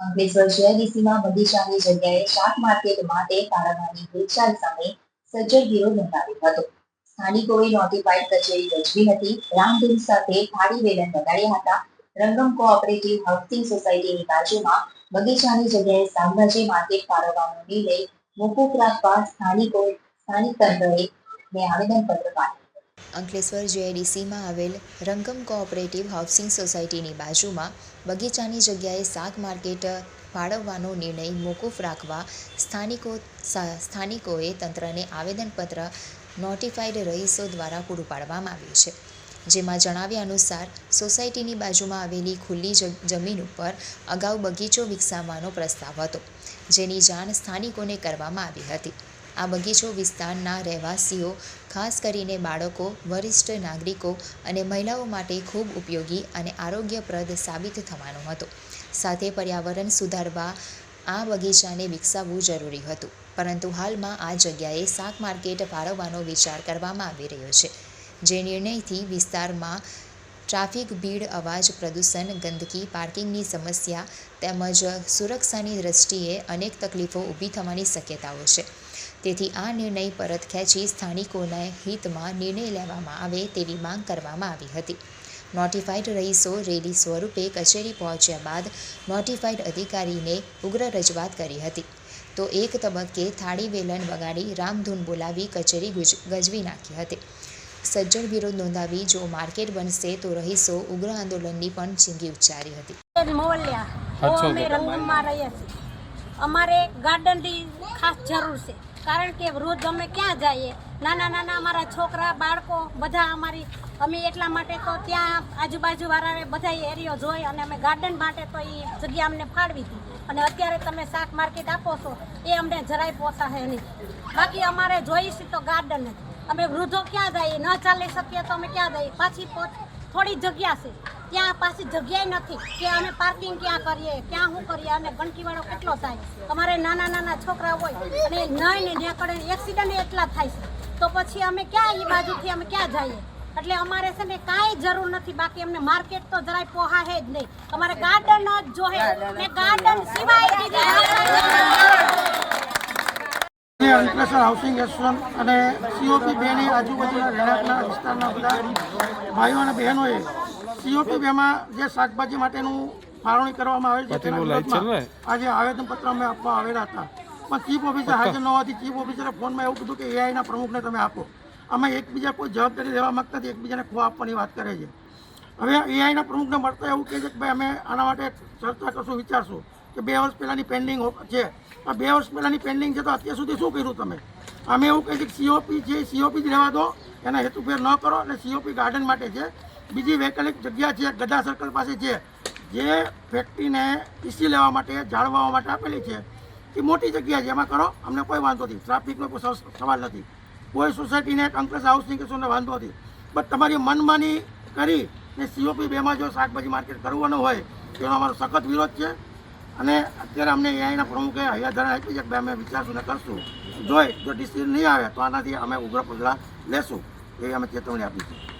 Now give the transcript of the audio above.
અંકલેશ્વર બગીચાની જગ્યાએ સાથે થાળી વેલણ હતા. રંગમ કોઓપરેટિવ હાઉસિંગ સોસાયટીની બાજુમાં બગીચાની જગ્યાએ શાકભાજી માર્કેટ ફાળવવાનો નિર્ણય મોકૂફ રાખવા સ્થાનિકો સ્થાનિક તંત્રએ આવેદનપત્ર પાઠવ્યું. અંકલેશ્વર જેઆઈડીસીમાં આવેલ રંગમ કોઓપરેટિવ હાઉસિંગ સોસાયટીની બાજુમાં બગીચાની જગ્યાએ શાક માર્કેટ ફાળવવાનો નિર્ણય મોકૂફ રાખવા સ્થાનિકો સ્થાનિકોએ તંત્રને આવેદનપત્ર નોટિફાઈડ રહીશો દ્વારા પૂરું પાડવામાં આવ્યું છે. જેમાં જણાવ્યા અનુસાર, સોસાયટીની બાજુમાં આવેલી ખુલ્લી જમીન ઉપર અગાઉ બગીચો વિકસાવવાનો પ્રસ્તાવ હતો, જેની જાણ સ્થાનિકોને કરવામાં આવી હતી. આ બગીચો વિસ્તારના રહેવાસીઓ, ખાસ કરીને બાળકો, વરિષ્ઠ નાગરિકો અને મહિલાઓ માટે ખૂબ ઉપયોગી અને આરોગ્યપ્રદ સાબિત થવાનો હતો. સાથે પર્યાવરણ સુધારવા આ બગીચાને વિકસાવવું જરૂરી હતું. પરંતુ હાલમાં આ જગ્યાએ શાક માર્કેટ ફાળવવાનો વિચાર કરવામાં આવી રહ્યો છે, જે નિર્ણયથી વિસ્તારમાં ટ્રાફિક, ભીડ, અવાજ, પ્રદૂષણ, ગંદકી, પાર્કિંગની સમસ્યા તેમજ સુરક્ષાની દ્રષ્ટિએ અનેક તકલીફો ઊભી થવાની શક્યતાઓ છે. તેથી આ નિર્ણય પરત ખેંચી સ્થાનિકોના હિતમાં નિર્ણય લેવામાં આવે તેવી માંગ કરવામાં આવી હતી. નોટિફાઈડ રહીશો રેલી સ્વરૂપે કચેરી પહોંચ્યા બાદ નોટિફાઈડ અધિકારીને ઉગ્ર રજૂઆત કરી હતી. તો એક તબક્કે થાળી વેલણ વગાડી રામધૂન બોલાવી કચેરી ગજવી નાખી હતી. સજ્જડ વિરોધ નોંધાવી જો માર્કેટ બનશે તો રહીશો ઉગ્ર આંદોલનની પણ ચીંગી ઉચ્ચારી હતી. અમારે ગાર્ડનની ખાસ જરૂર છે. કારણ કે રોજ અમે ક્યાં જઈએ? નાના નાના અમારા છોકરા, બાળકો, બધા અમારી, અમે એટલા માટે તો ત્યાં આજુબાજુ વાળાએ બધા એરિયો જોઈ અને અમે ગાર્ડન માટે તો એ જગ્યા અમને ફાળવી હતી. અને અત્યારે તમે શાક માર્કેટ આપો છો, એ અમને જરાય પોસાશે નહીં. બાકી અમારે જોઈશું તો ગાર્ડન જ. અમે વૃદ્ધો ક્યાં જઈએ? ન ચાલી શકીએ તો અમે ક્યાં જઈએ? પાછી પોત, થોડી જગ્યા છે. ત્યાં પાછી જગ્યાએ નથી. કે અમે પાર્કિંગ ક્યાં કરીએ. ક્યાં શું કરીએ? અને ગંદકીવાળો કેટલો થાય? અમારે નાના નાના છોકરા હોય અને નહીં ને ત્યાં એક્સિડન્ટ એટલા થાય છે. તો પછી અમે ક્યાં એ બાજુથી અમે ક્યાં જઈએ? એટલે અમારે છે ને કાંઈ જરૂર નથી. બાકી અમને માર્કેટ તો જરાય પોહાય જ નહીં. અમારે ગાર્ડન જ જોહે. ને ગાર્ડન સિવાય અંકલેશ્વર હાઉસિંગ એસોસિએશન અને સીઓપી બેની આજુબાજુના રહેણાંકના વિસ્તારના બધા ભાઈઓ અને બહેનોએ સીઓપી બેમાં જે શાકભાજી માટેનું ફાળવણી કરવામાં આવેલ છે તેના વિરોધમાં આજે આવેદનપત્ર અમે આપવા આવેલા હતા. પણ ચીફ ઓફિસર હાજર ન હોવાથી ચીફ ઓફિસરે ફોનમાં એવું કીધું કે એઆઈના પ્રમુખને તમે આપો. અમે એકબીજા કોઈ જવાબદારી લેવા માગતા નથી એકબીજાને ખો આપવાની વાત કરે છે. હવે એઆઈના પ્રમુખને મળતા એવું કહે છે કે ભાઈ અમે આના માટે ચર્ચા કરશું વિચારશું કે બે વર્ષ પહેલાંની પેન્ડિંગ છે. આ બે વર્ષ પહેલાંની પેન્ડિંગ છે તો અત્યાર સુધી શું કર્યું તમે? અમે એવું કહીએ છીએ કે સીઓપી છે સીઓપી જ રહેવા દો એના હેતુફેર ન કરો અને સીઓપી ગાર્ડન માટે છે. બીજી વૈકલ્પિક જગ્યા છે ગડા સર્કલ પાસે છે, જે ફેક્ટરીને ઈસી લેવા માટે, જાળવવા માટે આપેલી છે. એ મોટી જગ્યા છે, એમાં કરો, અમને કોઈ વાંધો નથી ટ્રાફિકનો કોઈ સવાલ નથી. કોઈ સોસાયટીને કંકસ હાઉસિંગ કે શું વાંધો નથી. બટ તમારી મનમાની કરી ને સીઓપી બેમાં જો શાકભાજી માર્કેટ કરવાનું હોય તેનો અમારો સખત વિરોધ છે. અને અત્યારે અમને એઆઈના પ્રમુખે હૈયાધારણ આપી છે કે અમે વિચારશું ને કરશું. જોઈ જો ડિસિઝન નહીં આવે, તો આનાથી અમે ઉગ્ર પગલાં લેશું. એવી અમે ચેતવણી આપી